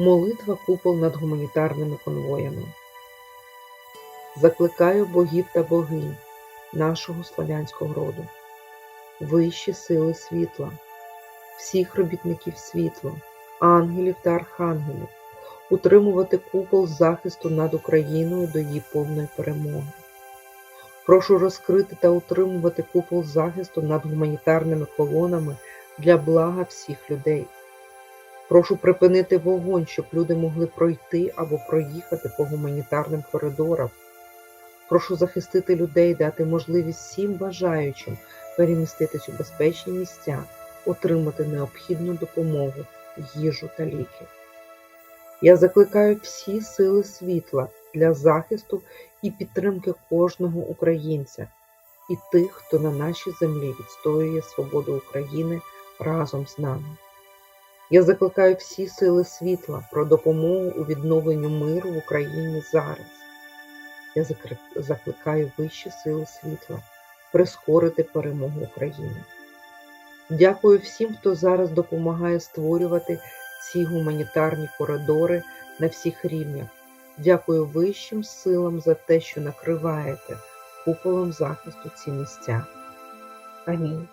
Молитва купол над гуманітарними конвоями. Закликаю богів та богинь нашого славянського роду, вищі сили світла, всіх робітників світла, ангелів та архангелів, утримувати купол захисту над Україною до її повної перемоги. Прошу розкрити та утримувати купол захисту над гуманітарними колонами для блага всіх людей. Прошу припинити вогонь, щоб люди могли пройти або проїхати по гуманітарним коридорам. Прошу захистити людей, дати можливість всім бажаючим переміститись у безпечні місця, отримати необхідну допомогу, їжу та ліки. Я закликаю всі сили світла для захисту і підтримки кожного українця і тих, хто на нашій землі відстоює свободу України разом з нами. Я закликаю всі сили світла про допомогу у відновленню миру в Україні зараз. Я закликаю вищі сили світла прискорити перемогу України. Дякую всім, хто зараз допомагає створювати ці гуманітарні коридори на всіх рівнях. Дякую вищим силам за те, що накриваєте куполом захисту ці місця. Амінь.